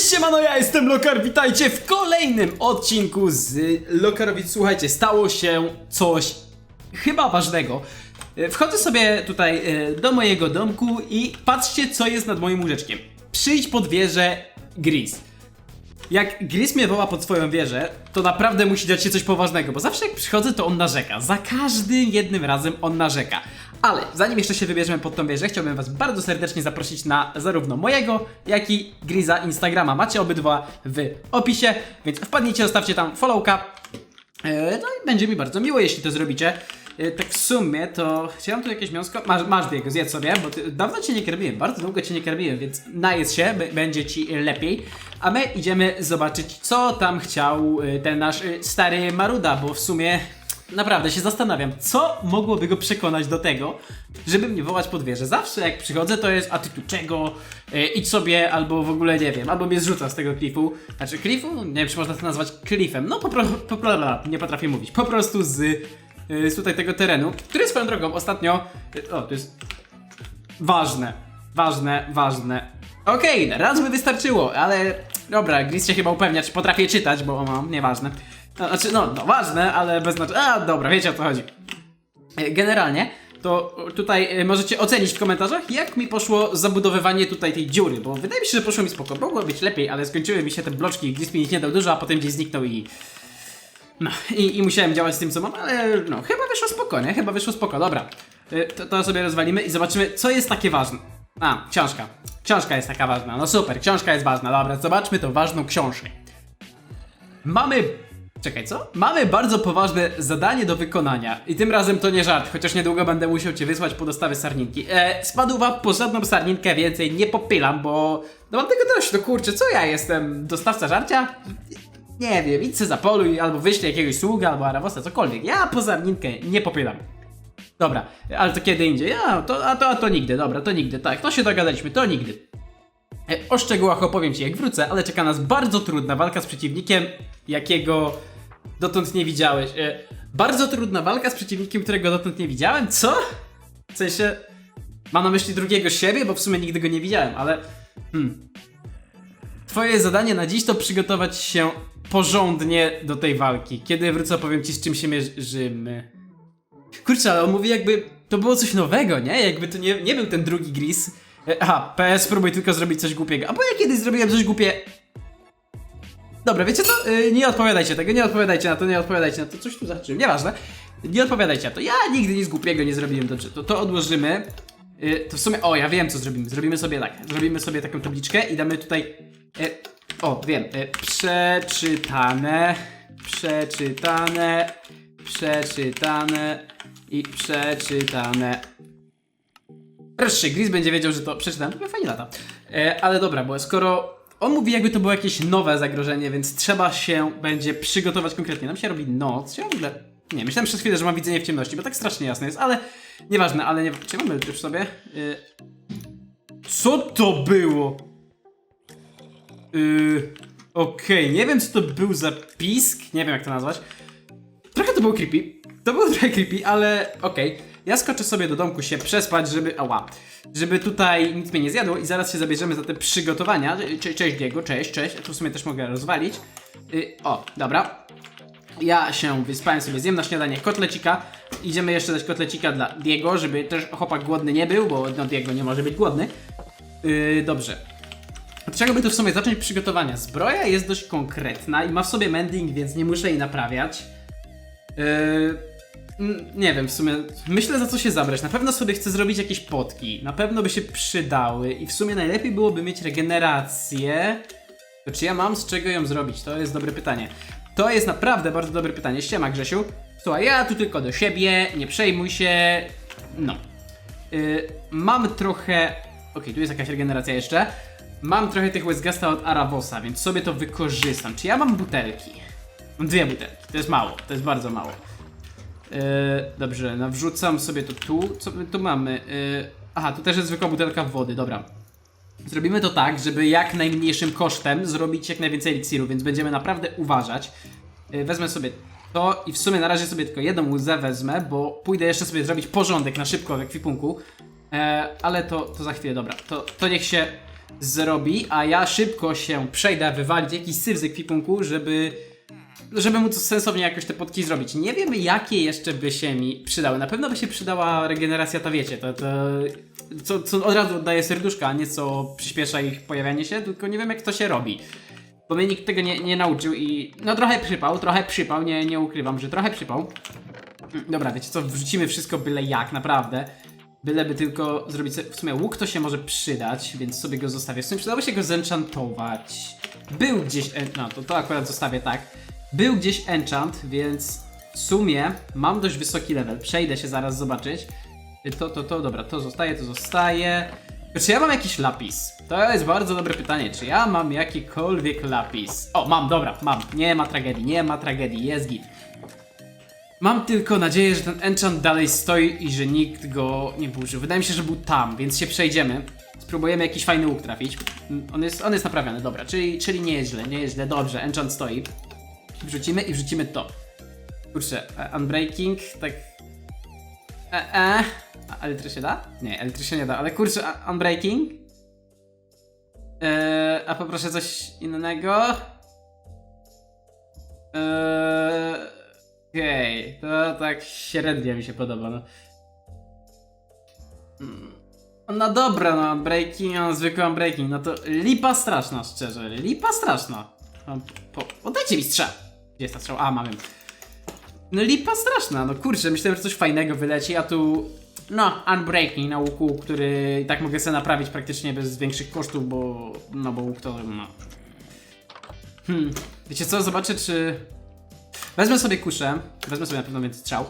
Cześć, siemano, ja jestem Lokar, witajcie w kolejnym odcinku z Lokarowic. Słuchajcie, stało się coś chyba ważnego. E, Wchodzę sobie tutaj e, do mojego domku i patrzcie, co jest nad moim łóżeczkiem. Przyjdź pod wieżę Gris. Jak Gris mnie woła pod swoją wieżę, to naprawdę musi dziać się coś poważnego, bo zawsze jak przychodzę, to on narzeka. Za każdym jednym razem on narzeka. Ale zanim jeszcze się wybierzemy pod tą wieżę, chciałbym was bardzo serdecznie zaprosić na zarówno mojego, jak i Griza Instagrama. Macie obydwa w opisie, więc wpadnijcie, zostawcie tam followka. E, No i będzie mi bardzo miło, jeśli to zrobicie. E, Tak w sumie to chciałem tu jakieś miąsko. Masz, masz biego, zjedz sobie, bo ty, dawno cię nie karmiłem, bardzo długo cię nie karmiłem, więc najedz się, będzie ci lepiej. A my idziemy zobaczyć, co tam chciał e, ten nasz e, stary Maruda, bo w sumie naprawdę się zastanawiam, co mogłoby go przekonać do tego, żeby mnie wołać pod wieżę. Zawsze jak przychodzę, to jest, a ty tu czego? Idź sobie, albo w ogóle nie wiem, albo mnie zrzuca z tego klifu. Znaczy klifu? Nie wiem, czy można to nazwać klifem. No po po, pro- nie potrafię mówić. Po prostu z, z tutaj tego terenu, który swoją drogą ostatnio, e, o, to jest ważne, ważne, ważne. Okej, raz by wystarczyło, ale dobra, Gris się chyba upewnia, czy potrafię czytać, bo mam, nieważne. No, Znaczy, no, no ważne, ale bez znaczenia. A, dobra, wiecie o co chodzi. E, Generalnie, to tutaj możecie ocenić w komentarzach, jak mi poszło zabudowywanie tutaj tej dziury, bo wydaje mi się, że poszło mi spoko. Mogło być lepiej, ale skończyły mi się te bloczki, Gris mi ich nie dał dużo, a potem gdzieś zniknął i... No, i, i musiałem działać z tym, co mam, ale no, chyba wyszło spoko, nie? Chyba wyszło spoko, dobra. Y, To, to sobie rozwalimy i zobaczymy, co jest takie ważne. A, książka. Książka jest taka ważna. No super, książka jest ważna. Dobra, zobaczmy tą ważną książkę. Mamy. Czekaj, co? Mamy bardzo poważne zadanie do wykonania. I tym razem to nie żart, chociaż niedługo będę musiał cię wysłać po dostawy sarninki. E, spadła po żadną sarninkę więcej nie popylam, bo. No mam tego dość, no kurczę, co ja jestem? Dostawca żarcia? Nie wiem, idź se zapoluj, albo wyślij jakiegoś sługa, albo arawosa, cokolwiek. Ja po sarninkę nie popylam. Dobra, ale to kiedy indziej? Ja, to, a to, a to nigdy, dobra, to nigdy, tak, to się dogadaliśmy, to nigdy. E, O szczegółach opowiem Ci jak wrócę, ale czeka nas bardzo trudna walka z przeciwnikiem, jakiego dotąd nie widziałeś. E, Bardzo trudna walka z przeciwnikiem, którego dotąd nie widziałem? Co? W sensie, mam na myśli drugiego siebie, bo w sumie nigdy go nie widziałem, ale... Hmm. Twoje zadanie na dziś to przygotować się porządnie do tej walki. Kiedy wrócę, opowiem Ci z czym się mierzymy. Kurczę, ale on mówi jakby to było coś nowego, nie? Jakby to nie, nie był ten drugi Gris. E, Aha, PS, spróbuj tylko zrobić coś głupiego. A bo ja kiedyś zrobiłem coś głupie... Dobra, wiecie co? Y, nie odpowiadajcie tego, nie odpowiadajcie na to, nie odpowiadajcie na to. Coś tu zahaczyłem, nieważne. Nie odpowiadajcie na to. Ja nigdy nic głupiego nie zrobiłem. Dobrze, to, to odłożymy. Y, to w sumie, o, ja wiem co zrobimy. Zrobimy sobie tak. Zrobimy sobie taką tabliczkę i damy tutaj... y, o, wiem. y, przeczytane, przeczytane, przeczytane i przeczytane. Proszę, Gris będzie wiedział, że to przeczytałem, to fajnie lata. E, ale dobra, bo skoro on mówi jakby to było jakieś nowe zagrożenie, więc trzeba się będzie przygotować konkretnie. Nam się robi noc, ja w ogóle... Nie, myślałem przez chwilę, że mam widzenie w ciemności, bo tak strasznie jasne jest, ale nieważne, ale nie... Czy mamy już sobie? Y... Co to było? Yy... Okej, nie wiem co to był za pisk, nie wiem jak to nazwać. Trochę to było creepy. To było trochę creepy, ale okej. Ja skoczę sobie do domku się przespać, żeby. Ała. Żeby tutaj nic mnie nie zjadło i zaraz się zabierzemy za te przygotowania. Cze cześć Diego, cześć, cześć. Tu w sumie też mogę rozwalić. Y o, dobra. Ja się wyspałem sobie, zjem na śniadanie kotlecika. Idziemy jeszcze dać kotlecika dla Diego, żeby też chłopak głodny nie był, bo no Diego nie może być głodny. Yy, dobrze. Od czego by tu w sumie zacząć przygotowania? Zbroja jest dość konkretna i ma w sobie mending, więc nie muszę jej naprawiać. Yy, nie wiem, w sumie myślę za co się zabrać. Na pewno sobie chcę zrobić jakieś potki. Na pewno by się przydały i w sumie najlepiej byłoby mieć regenerację. To czy ja mam z czego ją zrobić? To jest dobre pytanie. To jest naprawdę bardzo dobre pytanie. Ściema Grzesiu. Słuchaj, ja tu tylko do siebie, nie przejmuj się. No. Yy, mam trochę. Okej, tu jest jakaś regeneracja jeszcze. Mam trochę tych Westgasta od Arabosa, więc sobie to wykorzystam. Czy ja mam butelki? Mam dwie butelki. To jest mało, to jest bardzo mało. Yy, dobrze, nawrzucam sobie to tu. Co my tu mamy? Yy, aha, tu też jest zwykła butelka wody, dobra. Zrobimy to tak, żeby jak najmniejszym kosztem zrobić jak najwięcej eliksiru, więc będziemy naprawdę uważać. Yy, wezmę sobie to i w sumie na razie sobie tylko jedną łzę wezmę, bo pójdę jeszcze sobie zrobić porządek na szybko w ekwipunku. E, ale to, to za chwilę, dobra. To, to niech się zrobi, a ja szybko się przejdę wywalić jakiś syf z ekwipunku, żeby żeby móc sensownie jakoś te potki zrobić. Nie wiemy, jakie jeszcze by się mi przydały. Na pewno by się przydała regeneracja, to wiecie, to, to co, co od razu oddaje serduszka, a nie co przyspiesza ich pojawianie się, tylko nie wiem, jak to się robi. Bo mnie nikt tego nie, nie nauczył i no trochę przypał, trochę przypał, nie, nie ukrywam, że trochę przypał. Dobra, wiecie co, wrzucimy wszystko byle jak, naprawdę. Byleby tylko zrobić w sumie łuk to się może przydać, więc sobie go zostawię. W sumie przydałoby się go zenchantować. Był gdzieś, no to to akurat zostawię tak. Był gdzieś enchant, więc w sumie mam dość wysoki level. Przejdę się zaraz zobaczyć. To, to, to, dobra, to zostaje, to zostaje. Czy ja mam jakiś lapis? To jest bardzo dobre pytanie. Czy ja mam jakikolwiek lapis? O, mam, dobra, mam. Nie ma tragedii, nie ma tragedii, jest git. Mam tylko nadzieję, że ten enchant dalej stoi i że nikt go nie burzył. Wydaje mi się, że był tam, więc się przejdziemy. Spróbujemy jakiś fajny łuk trafić. Mm, On jest, on jest naprawiony, dobra, czyli, czyli nie jest źle, nie jest źle, dobrze, enchant stoi. Wrzucimy i wrzucimy to. Kurczę, e, unbreaking, tak... E, e. A Elitry się da? Nie, Elitry się nie da, ale kurczę, unbreaking? E, a poproszę coś innego? Eee, Okej, to tak średnio mi się podoba, no. Mm, No dobra, no breaking, no zwykły breaking, no to lipa straszna, szczerze, lipa straszna. No, po, oddajcie mi strzał. Gdzie jest ta strzał? A, mam ją. No lipa straszna, no kurczę, myślałem, że coś fajnego wyleci, a tu... No, unbreaking na łuku, który i tak mogę sobie naprawić praktycznie bez większych kosztów, bo... No bo łuk to... no... Hmm, wiecie co, zobaczę czy... Wezmę sobie kuszę, wezmę sobie na pewno więcej strzał.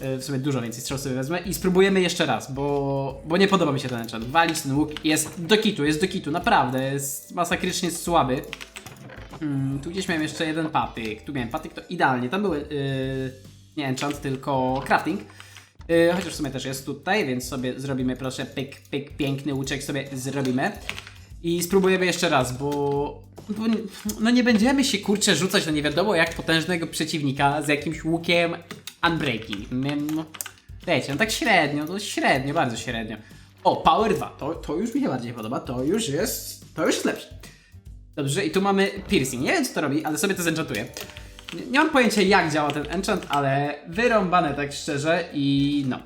Yy, W sumie dużo więcej strzał sobie wezmę i spróbujemy jeszcze raz, bo, bo nie podoba mi się ten enchant. Walić ten łuk jest do kitu, jest do kitu, naprawdę, jest masakrycznie słaby. Hmm, tu gdzieś miałem jeszcze jeden patyk, tu miałem patyk, to idealnie, tam były yy, nie enchant, tylko crafting. Yy, chociaż w sumie też jest tutaj, więc sobie zrobimy proszę pyk, pyk, piękny łuczek sobie zrobimy. I spróbujemy jeszcze raz, bo no nie będziemy się kurczę rzucać na nie wiadomo jak potężnego przeciwnika z jakimś łukiem unbreaking. No, wiecie, no tak średnio, to średnio, bardzo średnio. O, Power 2, to, to już mi się bardziej podoba, to już jest, to już jest lepsze. Dobrze, i tu mamy piercing. Nie wiem co to robi, ale sobie to zenchantuję. Nie, nie mam pojęcia jak działa ten enchant, ale wyrąbane tak szczerze i no.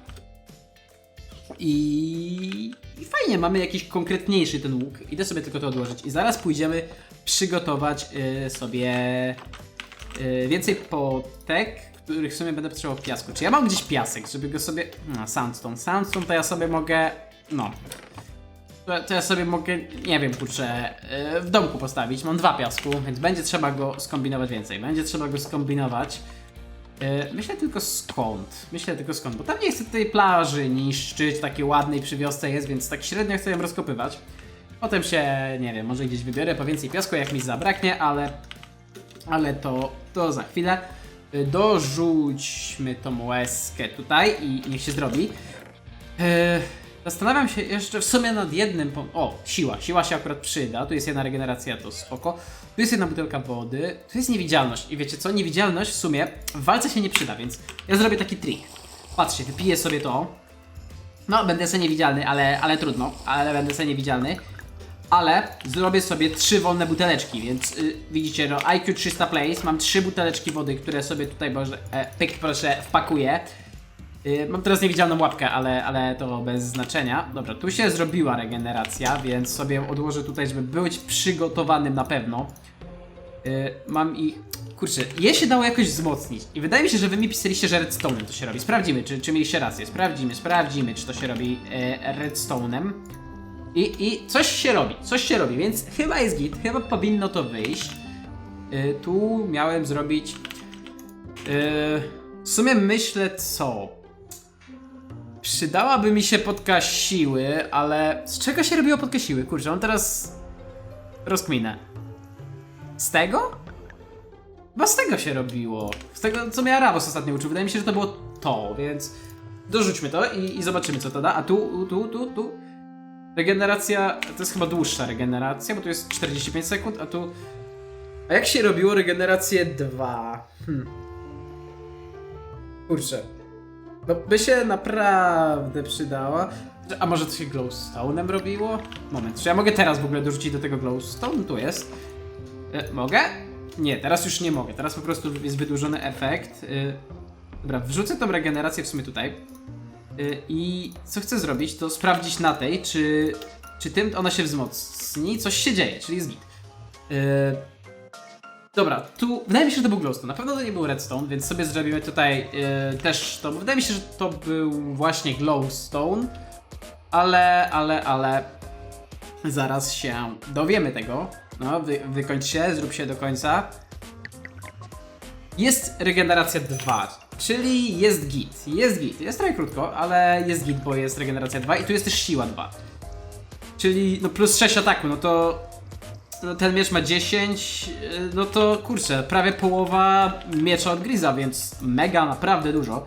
I, I fajnie, mamy jakiś konkretniejszy ten łuk. Idę sobie tylko to odłożyć. I zaraz pójdziemy przygotować y, sobie y, więcej potek, których w sumie będę potrzebował piasku. Czy ja mam gdzieś piasek, żeby go sobie... No, sandstone. Sandstone to ja sobie mogę... No. To, to ja sobie mogę, nie wiem, kurczę, y, w domku postawić. Mam dwa piasku, więc będzie trzeba go skombinować więcej. Będzie trzeba go skombinować. E, Myślę tylko skąd. Myślę tylko skąd, bo tam nie chcę tej plaży niszczyć, takiej ładnej przy wiosce jest, więc tak średnio chcę ją rozkopywać. Potem się, nie wiem, może gdzieś wybiorę po więcej piasku, jak mi zabraknie, ale... Ale to, to za chwilę. E, Dorzućmy tą łezkę tutaj i niech się zrobi. E, Zastanawiam się jeszcze w sumie nad jednym. O, siła. Siła się akurat przyda. Tu jest jedna regeneracja, to spoko. Tu jest jedna butelka wody. Tu jest niewidzialność. I wiecie co? Niewidzialność w sumie w walce się nie przyda, więc ja zrobię taki trik. Patrzcie, wypiję sobie to. No, będę sobie niewidzialny, ale, ale trudno. Ale będę sobie niewidzialny. Ale zrobię sobie trzy wolne buteleczki, więc y, widzicie, no IQ 300 place, mam trzy buteleczki wody, które sobie tutaj może, e, pyk proszę wpakuję. Y, Mam teraz niewidzialną łapkę, ale, ale to bez znaczenia. Dobra, tu się zrobiła regeneracja, więc sobie odłożę tutaj, żeby być przygotowanym na pewno. Y, Mam i... Kurczę, je się dało jakoś wzmocnić. I wydaje mi się, że wy mi pisaliście, że redstone'em to się robi. Sprawdzimy, czy, czy mieliście rację. Sprawdzimy, sprawdzimy, czy to się robi e, redstone'em. I, I coś się robi, coś się robi, więc chyba jest git, chyba powinno to wyjść. Y, tu miałem zrobić... y, w sumie myślę co? Przydałaby mi się podka siły, ale z czego się robiło podka siły? Kurczę, mam teraz rozkminę. Z tego? Chyba z tego się robiło. Z tego, co miała Rabos ostatnio uczył. Wydaje mi się, że to było to, więc dorzućmy to i, i zobaczymy, co to da. A tu, tu, tu, tu. Regeneracja, to jest chyba dłuższa regeneracja, bo tu jest 45 sekund, a tu... A jak się robiło regenerację 2? Hmm. Kurczę. No by się naprawdę przydała. A może to się glowstone'em robiło? Moment, czy ja mogę teraz w ogóle dorzucić do tego glowstone? Tu jest. E, mogę? Nie, teraz już nie mogę. Teraz po prostu jest wydłużony efekt. Y, dobra, wrzucę tą regenerację w sumie tutaj. Y, I co chcę zrobić, to sprawdzić na tej, czy, czy tym ona się wzmocni, coś się dzieje, czyli jest git. Y, Dobra, tu wydaje mi się, że to był glowstone. Na pewno to nie był redstone, więc sobie zrobimy tutaj y, też to. Wydaje mi się, że to był właśnie glowstone, ale, ale, ale zaraz się dowiemy tego. No, wy, wykończ się, zrób się do końca. Jest regeneracja 2, czyli jest git. Jest git. Jest trochę krótko, ale jest git, bo jest regeneracja 2 i tu jest też siła 2. Czyli no plus 6 ataku, no to ten miecz ma 10, yy, no to kurczę, prawie połowa miecza od Griza, więc mega, naprawdę dużo.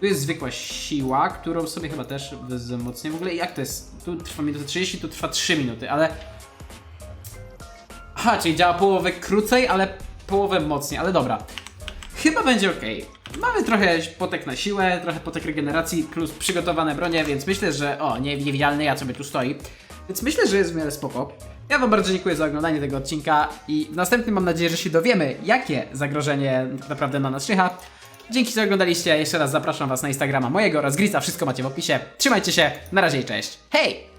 Tu jest zwykła siła, którą sobie chyba też wzmocnię. W ogóle jak to jest? Tu trwa minutę 30, tu trwa 3 minuty, ale... Aha, czyli działa połowę krócej, ale połowę mocniej, ale dobra. Chyba będzie ok. Mamy trochę potek na siłę, trochę potek regeneracji, plus przygotowane bronie, więc myślę, że... O, nie, niewidzialny ja sobie tu stoi. Więc myślę, że jest w miarę spoko. Ja wam bardzo dziękuję za oglądanie tego odcinka i w następnym mam nadzieję, że się dowiemy, jakie zagrożenie naprawdę na nas czyha. Dzięki, że oglądaliście. Jeszcze raz zapraszam was na Instagrama mojego oraz. Wszystko macie w opisie. Trzymajcie się. Na razie i cześć. Hej!